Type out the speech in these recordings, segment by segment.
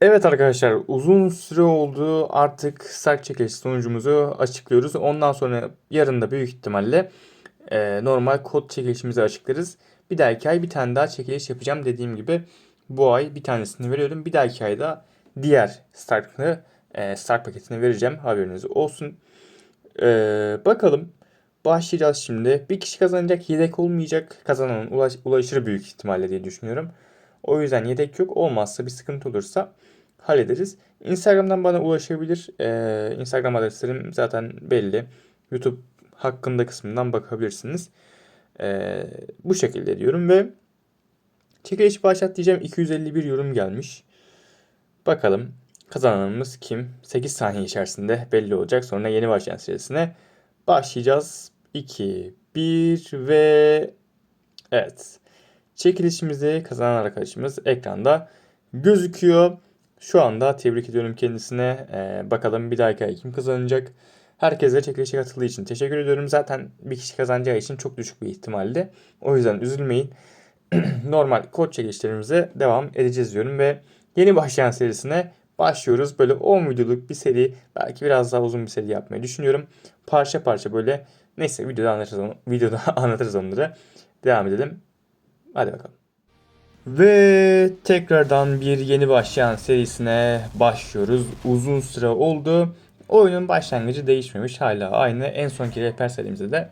Evet arkadaşlar uzun süre oldu artık saç çekiliş sonucumuzu açıklıyoruz. Ondan sonra yarın da büyük ihtimalle e, normal kod çekilişimizi açıklarız. Bir dahaki ay bir tane daha çekiliş yapacağım dediğim gibi bu ay bir tanesini veriyorum. Bir dahaki ayda diğer Stark'ını e, Stark paketini vereceğim haberiniz olsun. E, bakalım başlayacağız şimdi. Bir kişi kazanacak yedek olmayacak kazananın ulaş, ulaşır büyük ihtimalle diye düşünüyorum. O yüzden yedek yok olmazsa bir sıkıntı olursa hallederiz. Instagram'dan bana ulaşabilir. Ee, Instagram adreslerim zaten belli. YouTube hakkında kısmından bakabilirsiniz. Ee, bu şekilde diyorum ve çekiliş başlat diyeceğim 251 yorum gelmiş. Bakalım kazananımız kim? 8 saniye içerisinde belli olacak. Sonra yeni başlayan serisine başlayacağız. 2, 1 ve evet. Çekilişimizi kazanan arkadaşımız ekranda gözüküyor. Şu anda tebrik ediyorum kendisine. Ee, bakalım bir dahaki ay kim kazanacak. Herkese çekilişe katıldığı için teşekkür ediyorum. Zaten bir kişi kazanacağı için çok düşük bir ihtimalde. O yüzden üzülmeyin. Normal kod çekilişlerimize devam edeceğiz diyorum ve yeni başlayan serisine başlıyoruz. Böyle 10 videoluk bir seri belki biraz daha uzun bir seri yapmayı düşünüyorum. Parça parça böyle neyse videoda anlatırız, onu, videoda anlatırız onları. Devam edelim. Hadi bakalım. Ve tekrardan bir yeni başlayan serisine başlıyoruz. Uzun süre oldu. Oyunun başlangıcı değişmemiş hala aynı. En sonki rehber serimizde de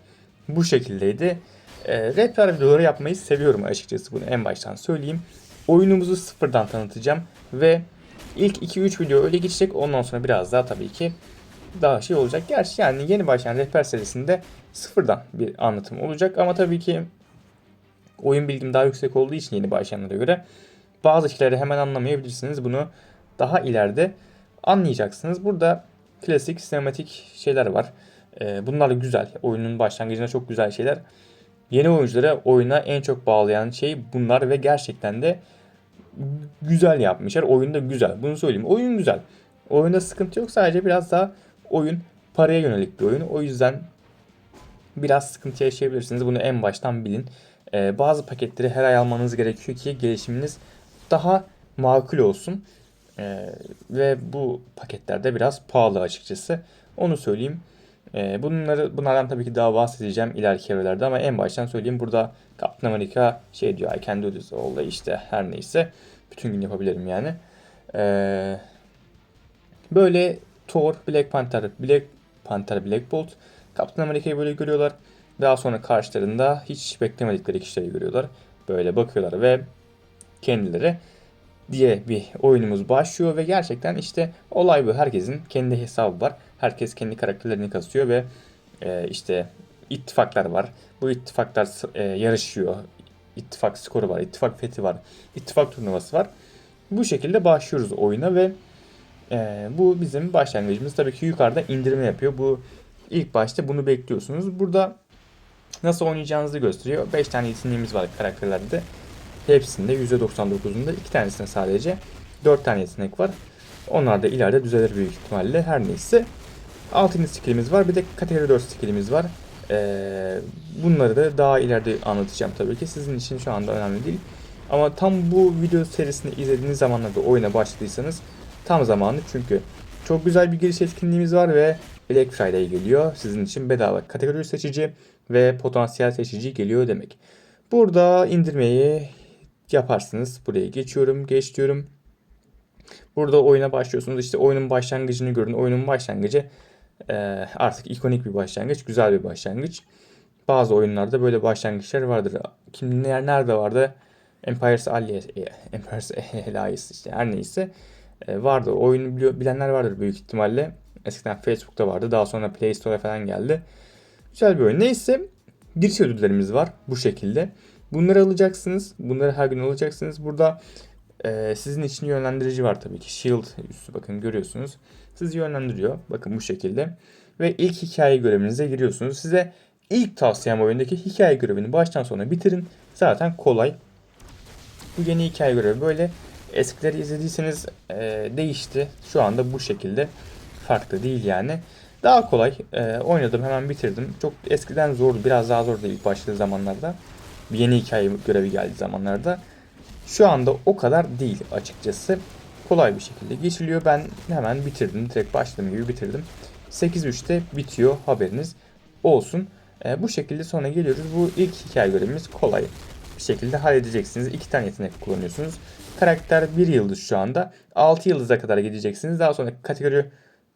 bu şekildeydi. E, rehber videoları yapmayı seviyorum açıkçası bunu en baştan söyleyeyim. Oyunumuzu sıfırdan tanıtacağım ve ilk 2-3 video öyle geçecek. Ondan sonra biraz daha tabii ki daha şey olacak. Gerçi yani yeni başlayan rehber serisinde sıfırdan bir anlatım olacak ama tabii ki oyun bilgim daha yüksek olduğu için yeni başlayanlara göre bazı şeyleri hemen anlamayabilirsiniz. Bunu daha ileride anlayacaksınız. Burada klasik sinematik şeyler var. Ee, bunlar güzel. Oyunun başlangıcında çok güzel şeyler. Yeni oyunculara oyuna en çok bağlayan şey bunlar ve gerçekten de güzel yapmışlar. Oyun da güzel. Bunu söyleyeyim. Oyun güzel. Oyunda sıkıntı yok. Sadece biraz daha oyun paraya yönelik bir oyun. O yüzden biraz sıkıntı yaşayabilirsiniz. Bunu en baştan bilin. Ee, bazı paketleri her ay almanız gerekiyor ki gelişiminiz daha makul olsun. Ee, ve bu paketlerde biraz pahalı açıkçası. Onu söyleyeyim. Ee, bunları bunlardan tabii ki daha bahsedeceğim ileriki evrelerde ama en baştan söyleyeyim. Burada Captain America şey diyor I can do this all işte her neyse. Bütün gün yapabilirim yani. Ee, böyle Thor, Black Panther, Black Panther, Black Bolt, Captain America'yı böyle görüyorlar. Daha sonra karşılarında hiç beklemedikleri kişileri görüyorlar. Böyle bakıyorlar ve kendileri diye bir oyunumuz başlıyor ve gerçekten işte olay bu. Herkesin kendi hesabı var. Herkes kendi karakterlerini kasıyor ve e, işte ittifaklar var. Bu ittifaklar e, yarışıyor. İttifak skoru var, ittifak fethi var, ittifak turnuvası var. Bu şekilde başlıyoruz oyuna ve e, bu bizim başlangıcımız. Tabii ki yukarıda indirme yapıyor. Bu ilk başta bunu bekliyorsunuz. Burada nasıl oynayacağınızı gösteriyor. 5 tane yeteneğimiz var karakterlerde. Hepsinde %99'unda 2 tanesinde sadece 4 tane yetenek var. Onlar da ileride düzelir büyük ihtimalle. Her neyse. 6. skillimiz var. Bir de kategori 4 skillimiz var. Ee, bunları da daha ileride anlatacağım tabii ki. Sizin için şu anda önemli değil. Ama tam bu video serisini izlediğiniz zamanlarda oyuna başladıysanız tam zamanı çünkü çok güzel bir giriş etkinliğimiz var ve Black Friday geliyor. Sizin için bedava kategori seçici ve potansiyel seçici geliyor demek. Burada indirmeyi yaparsınız. Buraya geçiyorum, geç diyorum. Burada oyuna başlıyorsunuz. İşte oyunun başlangıcını görün. Oyunun başlangıcı e, artık ikonik bir başlangıç, güzel bir başlangıç. Bazı oyunlarda böyle başlangıçlar vardır. Kim nerede vardı? Empire's Alliance, Empire's Alliance işte her neyse e, vardı. Oyunu bilenler vardır büyük ihtimalle. Eskiden Facebook'ta vardı. Daha sonra Play Store'a falan geldi. Güzel bir oyun. Neyse giriş ödüllerimiz var bu şekilde. Bunları alacaksınız. Bunları her gün alacaksınız. Burada e, sizin için yönlendirici var tabii ki. Shield üstü bakın görüyorsunuz. Sizi yönlendiriyor. Bakın bu şekilde. Ve ilk hikaye görevinize giriyorsunuz. Size ilk tavsiyem oyundaki hikaye görevini baştan sona bitirin. Zaten kolay. Bu yeni hikaye görevi böyle. Eskileri izlediyseniz e, değişti. Şu anda bu şekilde. Farklı değil yani. Daha kolay. E, oynadım hemen bitirdim. Çok eskiden zordu. Biraz daha zordu ilk başladığı zamanlarda. Bir yeni hikaye görevi geldiği zamanlarda. Şu anda o kadar değil açıkçası. kolay bir şekilde geçiliyor. Ben hemen bitirdim. Direkt başladığım gibi bitirdim. 8-3'te bitiyor haberiniz olsun. E, bu şekilde sonra geliyoruz. Bu ilk hikaye görevimiz kolay bir şekilde halledeceksiniz. İki tane yetenek kullanıyorsunuz. Karakter 1 yıldız şu anda. 6 yıldıza kadar gideceksiniz. Daha sonra kategori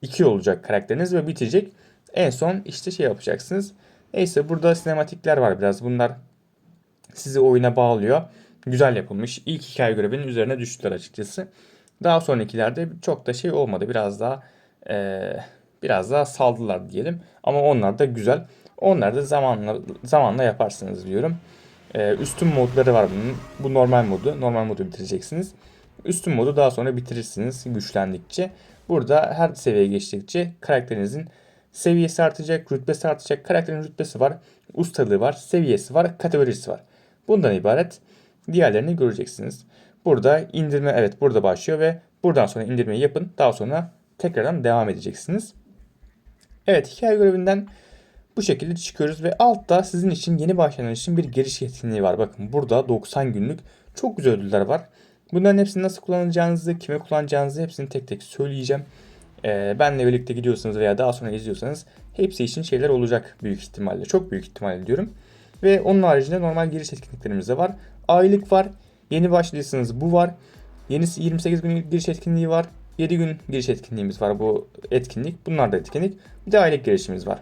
2 olacak karakteriniz ve bitecek. En son işte şey yapacaksınız. Neyse burada sinematikler var biraz. Bunlar sizi oyuna bağlıyor. Güzel yapılmış. İlk hikaye görevinin üzerine düştüler açıkçası. Daha sonrakilerde çok da şey olmadı. Biraz daha eee, biraz daha saldılar diyelim. Ama onlar da güzel. Onlar da zamanla zamanla yaparsınız diyorum. Ee, üstün modları var bunun. Bu normal modu. Normal modu bitireceksiniz. Üstün modu daha sonra bitirirsiniz güçlendikçe. Burada her seviyeye geçtikçe karakterinizin seviyesi artacak, rütbesi artacak. Karakterin rütbesi var, ustalığı var, seviyesi var, kategorisi var. Bundan ibaret. Diğerlerini göreceksiniz. Burada indirme evet burada başlıyor ve buradan sonra indirmeyi yapın. Daha sonra tekrardan devam edeceksiniz. Evet hikaye görevinden bu şekilde çıkıyoruz ve altta sizin için yeni başlayanlar için bir giriş yetkinliği var. Bakın burada 90 günlük çok güzel ödüller var. Bunların hepsini nasıl kullanacağınızı, kime kullanacağınızı hepsini tek tek söyleyeceğim. Ee, benle birlikte gidiyorsanız veya daha sonra izliyorsanız hepsi için şeyler olacak büyük ihtimalle. Çok büyük ihtimalle diyorum. Ve onun haricinde normal giriş etkinliklerimiz de var. Aylık var. Yeni başlıyorsanız bu var. Yenisi 28 günlük giriş etkinliği var. 7 gün giriş etkinliğimiz var bu etkinlik. Bunlar da etkinlik. Bir de aylık girişimiz var.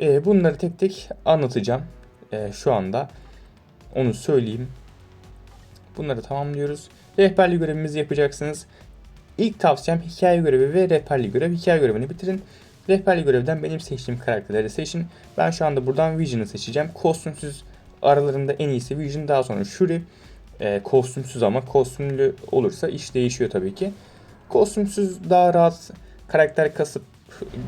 Ee, bunları tek tek anlatacağım. Ee, şu anda onu söyleyeyim. Bunları tamamlıyoruz. Rehberlik görevimizi yapacaksınız. İlk tavsiyem hikaye görevi ve rehberlik görevi. Hikaye görevini bitirin. Rehberlik görevden benim seçtiğim karakterleri seçin. Ben şu anda buradan Vision'ı seçeceğim. Kostümsüz aralarında en iyisi Vision. Daha sonra Shuri. Ee, kostümsüz ama kostümlü olursa iş değişiyor tabii ki. Kostümsüz daha rahat karakter kasıp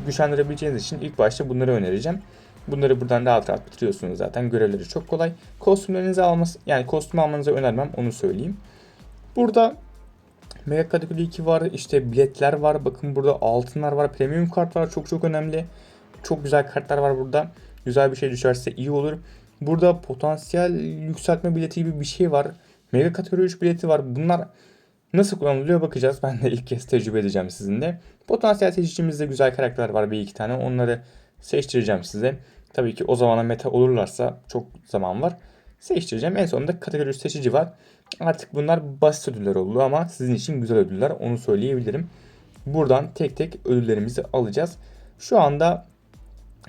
güçlendirebileceğiniz için ilk başta bunları önereceğim. Bunları buradan rahat rahat bitiriyorsunuz zaten. Görevleri çok kolay. Kostümlerinizi alması yani kostüm almanızı önermem onu söyleyeyim. Burada Mega kategori 2 var. işte biletler var. Bakın burada altınlar var. Premium kart var. Çok çok önemli. Çok güzel kartlar var burada. Güzel bir şey düşerse iyi olur. Burada potansiyel yükseltme bileti gibi bir şey var. Mega kategori 3 bileti var. Bunlar nasıl kullanılıyor bakacağız. Ben de ilk kez tecrübe edeceğim sizinle. Potansiyel seçicimizde güzel karakterler var bir iki tane. Onları seçtireceğim size. Tabii ki o zamana meta olurlarsa çok zaman var. Seçtireceğim. En sonunda kategori 3 seçici var. Artık bunlar basit ödüller oldu ama sizin için güzel ödüller onu söyleyebilirim. Buradan tek tek ödüllerimizi alacağız. Şu anda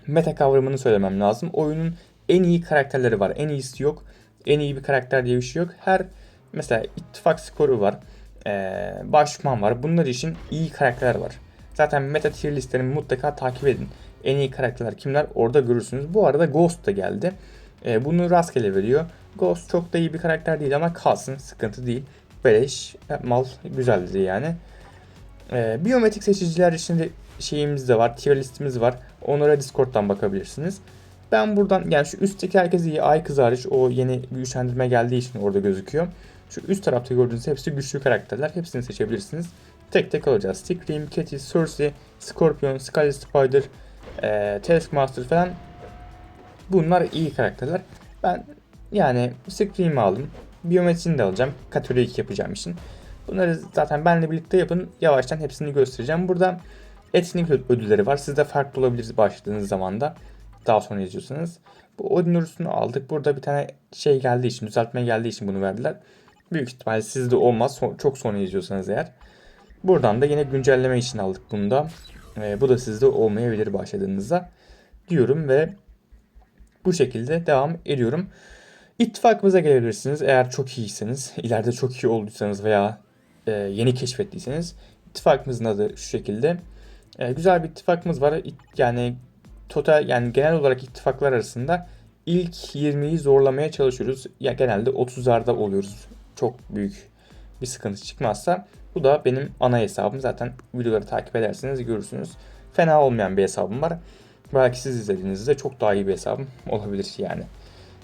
meta kavramını söylemem lazım. Oyunun en iyi karakterleri var. En iyisi yok. En iyi bir karakter diye bir şey yok. Her mesela ittifak skoru var. Ee, başman var. Bunlar için iyi karakterler var. Zaten meta tier listelerini mutlaka takip edin. En iyi karakterler kimler orada görürsünüz. Bu arada Ghost da geldi. Ee, bunu rastgele veriyor. Ghost çok da iyi bir karakter değil ama kalsın sıkıntı değil. Beleş, mal güzeldir yani. Ee, biyometrik seçiciler için de şeyimiz de var. Tier listimiz var. Onlara Discord'dan bakabilirsiniz. Ben buradan yani şu üstteki herkes iyi. Ay kız hariç o yeni güçlendirme geldiği için orada gözüküyor. Şu üst tarafta gördüğünüz hepsi güçlü karakterler. Hepsini seçebilirsiniz. Tek tek alacağız. Scream, Katy, Cersei, Scorpion, Scarlet Spider, e, Taskmaster falan. Bunlar iyi karakterler. Ben yani Scream'i aldım. Biyometrisini de alacağım. Kategori 2 yapacağım için. Bunları zaten benle birlikte yapın. Yavaştan hepsini göstereceğim. Burada etkinlik ödülleri var. Sizde farklı olabilir başladığınız zaman da. Daha sonra yazıyorsanız. Bu Odin Urus'unu aldık. Burada bir tane şey geldiği için, düzeltme geldiği için bunu verdiler. Büyük ihtimalle sizde olmaz. Çok sonra yazıyorsanız eğer. Buradan da yine güncelleme için aldık bunu da. Ee, bu da sizde olmayabilir başladığınızda. Diyorum ve bu şekilde devam ediyorum. İttifakımıza gelebilirsiniz eğer çok iyiyseniz, ileride çok iyi olduysanız veya e, yeni keşfettiyseniz. İttifakımızın adı şu şekilde. E, güzel bir ittifakımız var. İt, yani total yani genel olarak ittifaklar arasında ilk 20'yi zorlamaya çalışıyoruz. Ya genelde 30'larda oluyoruz. Çok büyük bir sıkıntı çıkmazsa. Bu da benim ana hesabım. Zaten videoları takip ederseniz görürsünüz. Fena olmayan bir hesabım var. Belki siz izlediğinizde çok daha iyi bir hesabım olabilir yani.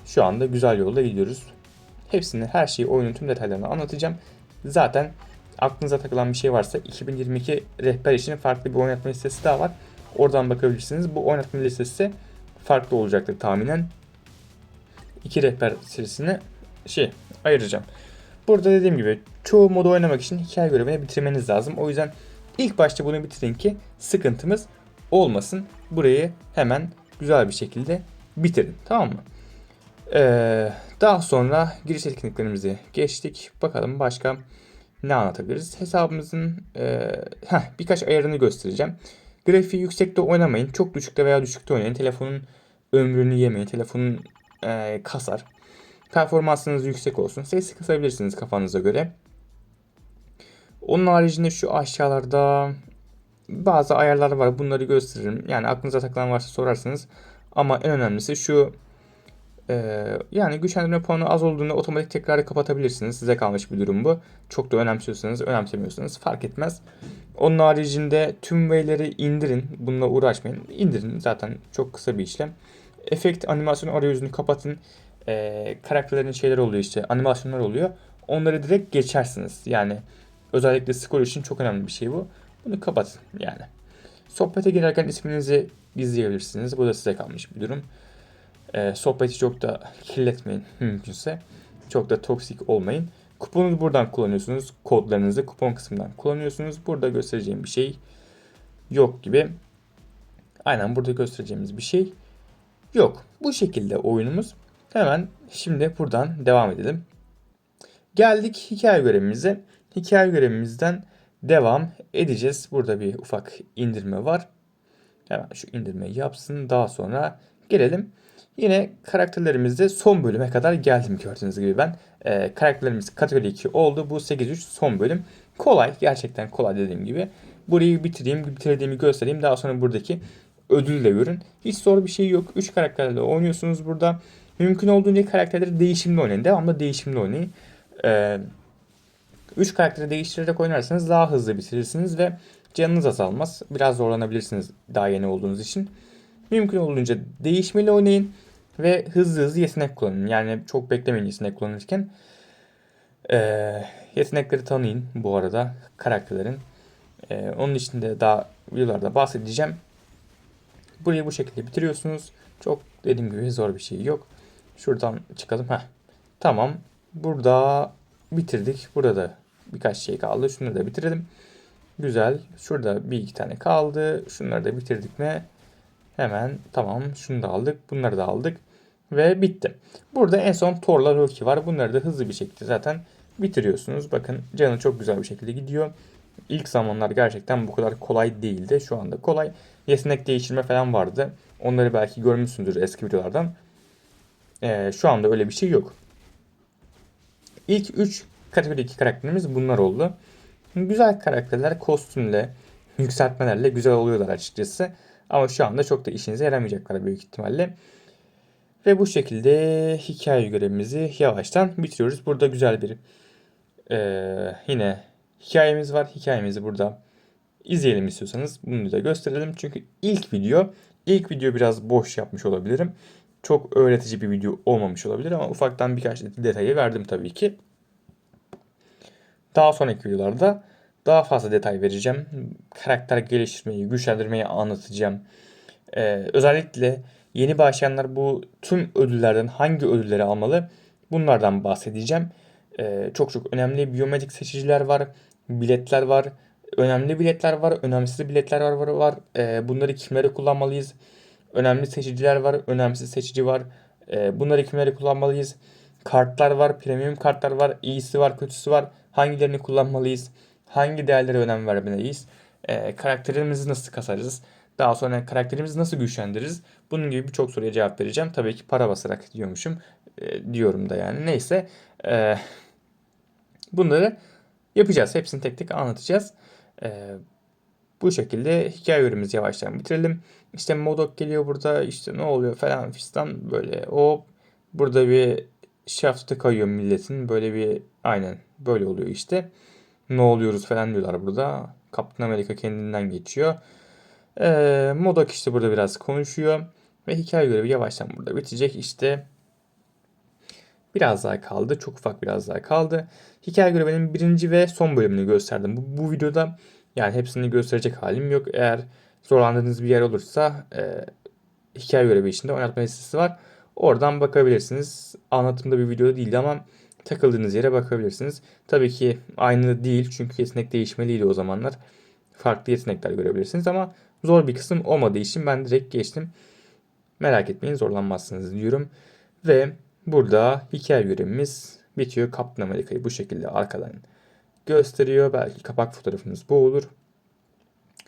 Şu anda güzel yolda gidiyoruz. Hepsini, her şeyi, oyunun tüm detaylarını anlatacağım. Zaten aklınıza takılan bir şey varsa 2022 rehber için farklı bir oynatma listesi daha var. Oradan bakabilirsiniz. Bu oynatma listesi farklı olacaktır tahminen. İki rehber serisini şey ayıracağım. Burada dediğim gibi çoğu modu oynamak için hikaye görevini bitirmeniz lazım. O yüzden ilk başta bunu bitirin ki sıkıntımız olmasın. Burayı hemen güzel bir şekilde bitirin. Tamam mı? Ee, daha sonra giriş etkinliklerimizi geçtik. Bakalım başka ne anlatabiliriz? Hesabımızın e, heh, birkaç ayarını göstereceğim. Grafiği yüksekte oynamayın. Çok düşükte veya düşükte oynayın. Telefonun ömrünü yemeyin. Telefonun e, kasar. Performansınız yüksek olsun. Sesi kısabilirsiniz kafanıza göre. Onun haricinde şu aşağılarda bazı ayarlar var. Bunları gösteririm. Yani aklınıza takılan varsa sorarsınız. Ama en önemlisi şu ee, yani güçlendirme puanı az olduğunda otomatik tekrarı kapatabilirsiniz. Size kalmış bir durum bu. Çok da önemsiyorsanız, önemsemiyorsanız fark etmez. Onun haricinde tüm V'leri indirin. Bununla uğraşmayın. İndirin zaten çok kısa bir işlem. Efekt animasyon arayüzünü kapatın. Ee, karakterlerin şeyler oluyor işte animasyonlar oluyor. Onları direkt geçersiniz. Yani özellikle skor için çok önemli bir şey bu. Bunu kapatın yani. Sohbete girerken isminizi gizleyebilirsiniz. Bu da size kalmış bir durum. E, sohbeti çok da kirletmeyin mümkünse. Çok da toksik olmayın. Kuponu buradan kullanıyorsunuz. Kodlarınızı kupon kısmından kullanıyorsunuz. Burada göstereceğim bir şey yok gibi. Aynen burada göstereceğimiz bir şey yok. Bu şekilde oyunumuz. Hemen şimdi buradan devam edelim. Geldik hikaye görevimize. Hikaye görevimizden devam edeceğiz. Burada bir ufak indirme var. Hemen şu indirmeyi yapsın. Daha sonra gelelim Yine karakterlerimizde son bölüme kadar geldim gördüğünüz gibi ben. Ee, karakterlerimiz kategori 2 oldu. Bu 8-3 son bölüm. Kolay. Gerçekten kolay dediğim gibi. Burayı bitireyim, bitirdiğimi göstereyim. Daha sonra buradaki ödülü de görün. Hiç zor bir şey yok. 3 karakterle oynuyorsunuz burada. Mümkün olduğunca karakterleri değişimli oynayın. Devamlı değişimli oynayın. Ee, 3 karakteri değiştirerek oynarsanız daha hızlı bitirirsiniz ve canınız azalmaz. Biraz zorlanabilirsiniz daha yeni olduğunuz için. Mümkün olduğunca değişmeli oynayın. Ve hızlı hızlı yetenek kullanın. Yani çok beklemeyin yetenek kullanırken. Ee, yetenekleri tanıyın bu arada karakterlerin. Ee, onun içinde daha videolarda bahsedeceğim. Burayı bu şekilde bitiriyorsunuz. Çok dediğim gibi zor bir şey yok. Şuradan çıkalım. Heh. Tamam. Burada bitirdik. Burada da birkaç şey kaldı. Şunları da bitirelim. Güzel. Şurada bir iki tane kaldı. Şunları da bitirdik mi Hemen tamam şunu da aldık. Bunları da aldık. Ve bitti. Burada en son Thor'la Loki var. Bunları da hızlı bir şekilde zaten bitiriyorsunuz. Bakın canı çok güzel bir şekilde gidiyor. İlk zamanlar gerçekten bu kadar kolay değildi. Şu anda kolay. Yetenek değiştirme falan vardı. Onları belki görmüşsündür eski videolardan. Ee, şu anda öyle bir şey yok. İlk 3 kategori 2 karakterimiz bunlar oldu. Güzel karakterler kostümle, yükseltmelerle güzel oluyorlar açıkçası. Ama şu anda çok da işinize yaramayacaklar büyük ihtimalle. Ve bu şekilde hikaye görevimizi yavaştan bitiriyoruz. Burada güzel bir e, yine hikayemiz var. Hikayemizi burada izleyelim istiyorsanız bunu da gösterelim. Çünkü ilk video, ilk video biraz boş yapmış olabilirim. Çok öğretici bir video olmamış olabilir ama ufaktan birkaç detayı verdim tabii ki. Daha sonraki videolarda daha fazla detay vereceğim. Karakter geliştirmeyi, güçlendirmeyi anlatacağım. Ee, özellikle yeni başlayanlar bu tüm ödüllerden hangi ödülleri almalı bunlardan bahsedeceğim. Ee, çok çok önemli biyometrik seçiciler var, biletler var, önemli biletler var, önemsiz biletler var. var. Ee, bunları kimlere kullanmalıyız? Önemli seçiciler var, önemsiz seçici var. Ee, bunları kimlere kullanmalıyız? Kartlar var, premium kartlar var, iyisi var, kötüsü var. Hangilerini kullanmalıyız? hangi değerlere önem vermeliyiz, e, karakterimizi nasıl kasarız, daha sonra karakterimizi nasıl güçlendiririz, bunun gibi birçok soruya cevap vereceğim. Tabii ki para basarak diyormuşum, e, diyorum da yani neyse. E, bunları yapacağız, hepsini tek tek anlatacağız. E, bu şekilde hikaye bölümümüzü yavaştan bitirelim. İşte Modok geliyor burada işte ne oluyor falan fistan böyle o burada bir şaftı kayıyor milletin böyle bir aynen böyle oluyor işte ne oluyoruz falan diyorlar burada. Kaptan Amerika kendinden geçiyor. Ee, Modak işte burada biraz konuşuyor. Ve hikaye görevi yavaştan burada bitecek. İşte biraz daha kaldı. Çok ufak biraz daha kaldı. Hikaye görevinin birinci ve son bölümünü gösterdim. Bu, bu videoda yani hepsini gösterecek halim yok. Eğer zorlandığınız bir yer olursa e, hikaye görevi içinde oynatma listesi var. Oradan bakabilirsiniz. Anlatımda bir videoda değildi ama takıldığınız yere bakabilirsiniz. Tabii ki aynı değil çünkü yetenek değişmeliydi o zamanlar. Farklı yetenekler görebilirsiniz ama zor bir kısım olmadığı için ben direkt geçtim. Merak etmeyin zorlanmazsınız diyorum. Ve burada hikaye görevimiz bitiyor. Kaptan Amerika'yı bu şekilde arkadan gösteriyor. Belki kapak fotoğrafınız bu olur.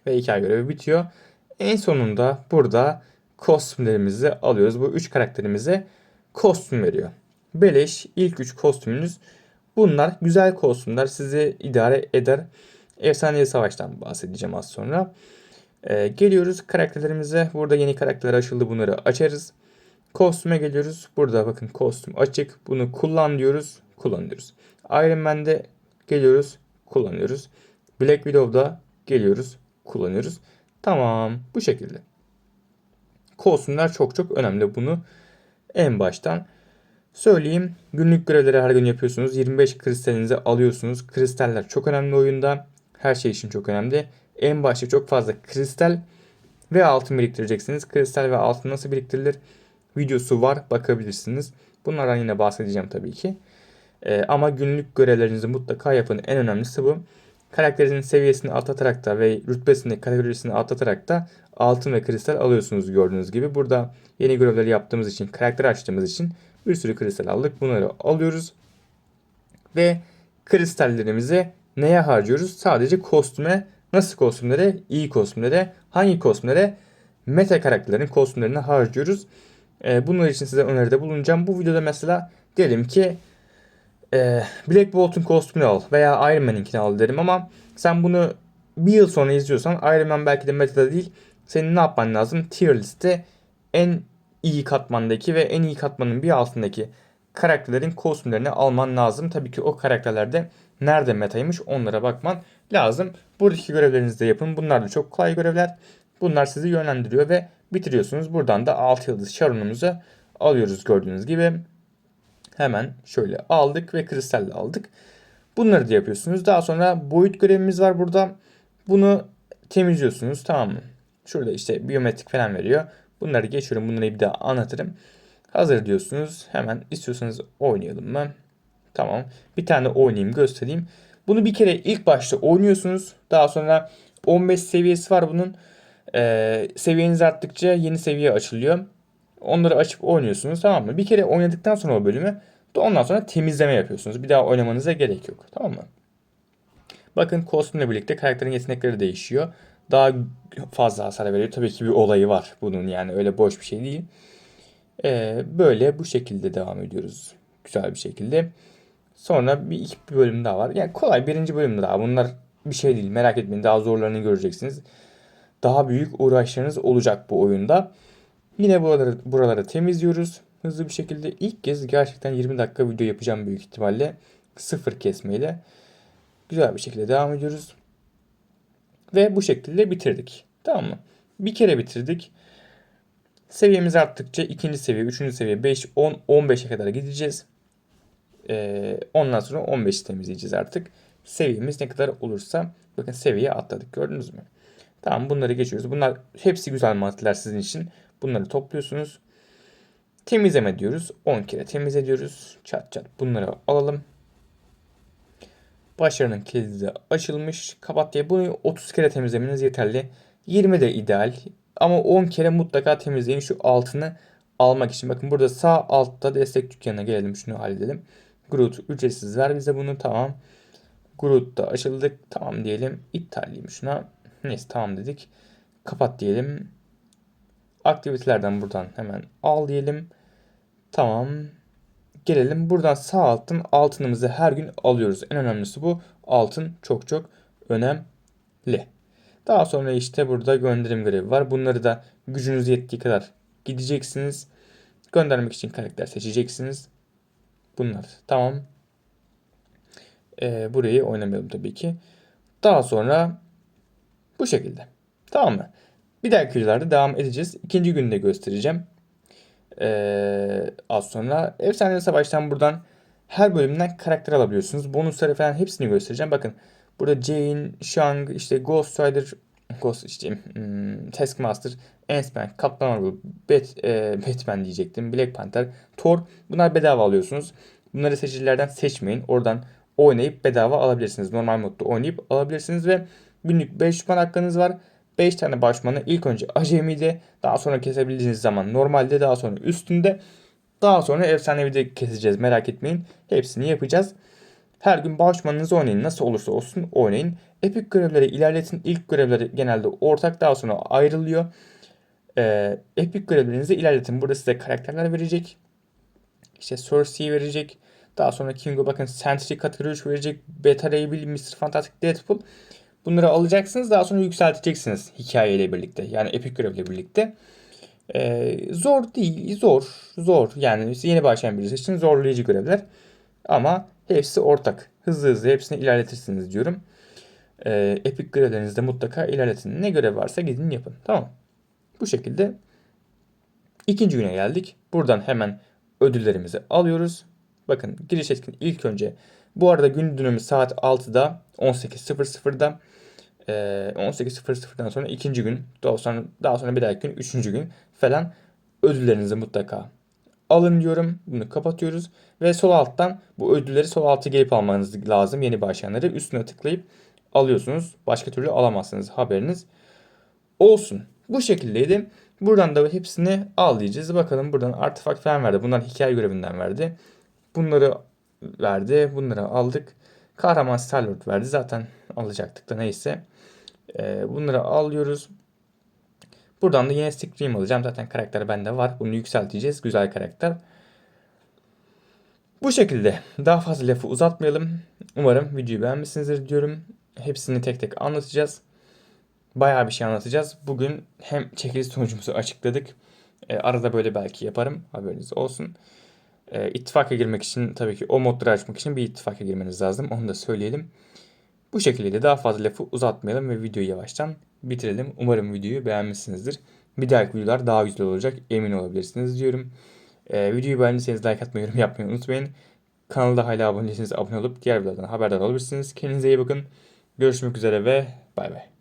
Ve hikaye görevi bitiyor. En sonunda burada kostümlerimizi alıyoruz. Bu üç karakterimize kostüm veriyor. Beleş ilk üç kostümünüz. Bunlar güzel kostümler. Sizi idare eder. Efsanevi Savaş'tan bahsedeceğim az sonra. Ee, geliyoruz karakterlerimize. Burada yeni karakterler açıldı. Bunları açarız. Kostüme geliyoruz. Burada bakın kostüm açık. Bunu kullan diyoruz. Kullanıyoruz. Iron Man'de geliyoruz. Kullanıyoruz. Black Widow'da geliyoruz. Kullanıyoruz. Tamam. Bu şekilde. Kostümler çok çok önemli. Bunu en baştan söyleyeyim. Günlük görevleri her gün yapıyorsunuz. 25 kristalinizi alıyorsunuz. Kristaller çok önemli oyunda. Her şey için çok önemli. En başta çok fazla kristal ve altın biriktireceksiniz. Kristal ve altın nasıl biriktirilir? Videosu var bakabilirsiniz. Bunlardan yine bahsedeceğim tabii ki. Ee, ama günlük görevlerinizi mutlaka yapın. En önemlisi bu. Karakterinizin seviyesini atlatarak da ve rütbesini, kategorisini atlatarak da altın ve kristal alıyorsunuz gördüğünüz gibi. Burada yeni görevleri yaptığımız için, karakter açtığımız için bir sürü kristal aldık. Bunları alıyoruz. Ve kristallerimizi neye harcıyoruz? Sadece kostüme. Nasıl kostümlere? İyi kostümlere. Hangi kostümlere? Meta karakterlerin kostümlerine harcıyoruz. Ee, bunlar için size öneride bulunacağım. Bu videoda mesela diyelim ki e, Black Bolt'un kostümünü al veya Iron Man'inkini al derim ama sen bunu bir yıl sonra izliyorsan Iron Man belki de metada değil. Senin ne yapman lazım? Tier liste en iyi katmandaki ve en iyi katmanın bir altındaki karakterlerin kostümlerini alman lazım. Tabii ki o karakterlerde nerede metaymış onlara bakman lazım. Buradaki görevlerinizi de yapın. Bunlar da çok kolay görevler. Bunlar sizi yönlendiriyor ve bitiriyorsunuz. Buradan da 6 yıldız şarunumuzu alıyoruz gördüğünüz gibi. Hemen şöyle aldık ve kristalle aldık. Bunları da yapıyorsunuz. Daha sonra boyut görevimiz var burada. Bunu temizliyorsunuz tamam mı? Şurada işte biyometrik falan veriyor. Bunları geçiyorum. Bunları bir daha anlatırım. Hazır diyorsunuz. Hemen istiyorsanız oynayalım mı? Tamam. Bir tane oynayayım göstereyim. Bunu bir kere ilk başta oynuyorsunuz. Daha sonra 15 seviyesi var bunun. Ee, seviyeniz arttıkça yeni seviye açılıyor. Onları açıp oynuyorsunuz tamam mı? Bir kere oynadıktan sonra o bölümü ondan sonra temizleme yapıyorsunuz. Bir daha oynamanıza gerek yok tamam mı? Bakın kostümle birlikte karakterin yetenekleri değişiyor. Daha fazla hasar veriyor. Tabii ki bir olayı var bunun yani öyle boş bir şey değil. Ee, böyle bu şekilde devam ediyoruz. Güzel bir şekilde. Sonra bir iki bir bölüm daha var. Yani kolay birinci bölüm daha. Bunlar bir şey değil. Merak etmeyin. Daha zorlarını göreceksiniz. Daha büyük uğraşlarınız olacak bu oyunda. Yine buraları, buraları temizliyoruz. Hızlı bir şekilde ilk kez gerçekten 20 dakika video yapacağım büyük ihtimalle. Sıfır kesmeyle. Güzel bir şekilde devam ediyoruz. Ve bu şekilde bitirdik. Tamam mı? Bir kere bitirdik. Seviyemiz arttıkça ikinci seviye, üçüncü seviye, 5, 10, 15'e kadar gideceğiz. Ee, ondan sonra 15'i temizleyeceğiz artık. Seviyemiz ne kadar olursa bakın seviye atladık gördünüz mü? Tamam bunları geçiyoruz. Bunlar hepsi güzel maddeler sizin için. Bunları topluyorsunuz. Temizleme diyoruz. 10 kere temizle diyoruz. Çat çat bunları alalım. Başarının kilidi de açılmış. Kapat diye bunu 30 kere temizlemeniz yeterli. 20 de ideal. Ama 10 kere mutlaka temizleyin şu altını almak için. Bakın burada sağ altta destek dükkanına gelelim. Şunu halledelim. Groot ücretsiz ver bize bunu. Tamam. Groot da açıldık. Tamam diyelim. İptal diyeyim şuna. Neyse tamam dedik. Kapat diyelim. Aktivitelerden buradan hemen al diyelim. Tamam. Gelelim buradan sağ altın altınımızı her gün alıyoruz. En önemlisi bu. Altın çok çok önemli. Daha sonra işte burada gönderim görevi var. Bunları da gücünüz yettiği kadar gideceksiniz. Göndermek için karakter seçeceksiniz. Bunlar tamam. Ee, burayı oynamayalım tabii ki. Daha sonra bu şekilde. Tamam mı? Bir dahaki videolarda devam edeceğiz. İkinci günde göstereceğim. Ee, az sonra Efsane Savaş'tan buradan her bölümden karakter alabiliyorsunuz. Bonusları falan hepsini göstereceğim. Bakın burada Jane, Shang, işte Ghost Rider, Ghost işte hmm, Taskmaster, Ant-Man, Kaptan Marvel, Bat, e, Batman diyecektim, Black Panther, Thor. Bunlar bedava alıyorsunuz. Bunları seçicilerden seçmeyin. Oradan oynayıp bedava alabilirsiniz. Normal modda oynayıp alabilirsiniz ve günlük 5 düşman hakkınız var. 5 tane başmanı ilk önce acemide daha sonra kesebildiğiniz zaman normalde daha sonra üstünde daha sonra efsanevi de keseceğiz merak etmeyin. Hepsini yapacağız. Her gün başmanınızı oynayın. Nasıl olursa olsun oynayın. Epik görevleri ilerletin. İlk görevleri genelde ortak daha sonra ayrılıyor. Ee, epik görevlerinizi ilerletin. Burada size karakterler verecek. İşte Cersei verecek. Daha sonra Kingo bakın Sentry kategori 3 verecek. Beta Ray Mr. Fantastic Deadpool. Bunları alacaksınız daha sonra yükselteceksiniz hikayeyle birlikte. Yani epik görevle birlikte. Ee, zor değil, zor, zor. Yani yeni başlayan birisi için zorlayıcı görevler. Ama hepsi ortak. Hızlı hızlı hepsini ilerletirsiniz diyorum. Ee, epik görevlerinizde mutlaka ilerletin. Ne görev varsa gidin yapın. Tamam. Bu şekilde ikinci güne geldik. Buradan hemen ödüllerimizi alıyoruz. Bakın giriş etkin ilk önce bu arada gün dönümü saat 6'da 18.00'da e, 18.00'dan sonra ikinci gün daha sonra, daha sonra bir dahaki gün üçüncü gün falan ödüllerinizi mutlaka alın diyorum. Bunu kapatıyoruz. Ve sol alttan bu ödülleri sol alta gelip almanız lazım. Yeni başlayanları üstüne tıklayıp alıyorsunuz. Başka türlü alamazsınız. Haberiniz olsun. Bu şekildeydi. Buradan da hepsini al diyeceğiz. Bakalım buradan artefakt falan verdi. Bunlar hikaye görevinden verdi. Bunları verdi. Bunları aldık. Kahraman Starlord verdi. Zaten alacaktık da neyse. Ee, bunları alıyoruz. Buradan da yine Scream alacağım. Zaten karakter bende var. Bunu yükselteceğiz. Güzel karakter. Bu şekilde. Daha fazla lafı uzatmayalım. Umarım videoyu beğenmişsinizdir diyorum. Hepsini tek tek anlatacağız. Bayağı bir şey anlatacağız. Bugün hem çekiliş sonucumuzu açıkladık. E, arada böyle belki yaparım. Haberiniz olsun. E, ittifaka girmek için tabii ki o modları açmak için bir ittifaka girmeniz lazım. Onu da söyleyelim. Bu şekilde daha fazla lafı uzatmayalım ve videoyu yavaştan bitirelim. Umarım videoyu beğenmişsinizdir. Bir dahaki videolar daha güzel olacak emin olabilirsiniz diyorum. Ee, videoyu beğendiyseniz like atmayı, yorum yapmayı unutmayın. Kanalda hala abone değilseniz abone olup diğer videolardan haberdar olabilirsiniz. Kendinize iyi bakın. Görüşmek üzere ve bay bay.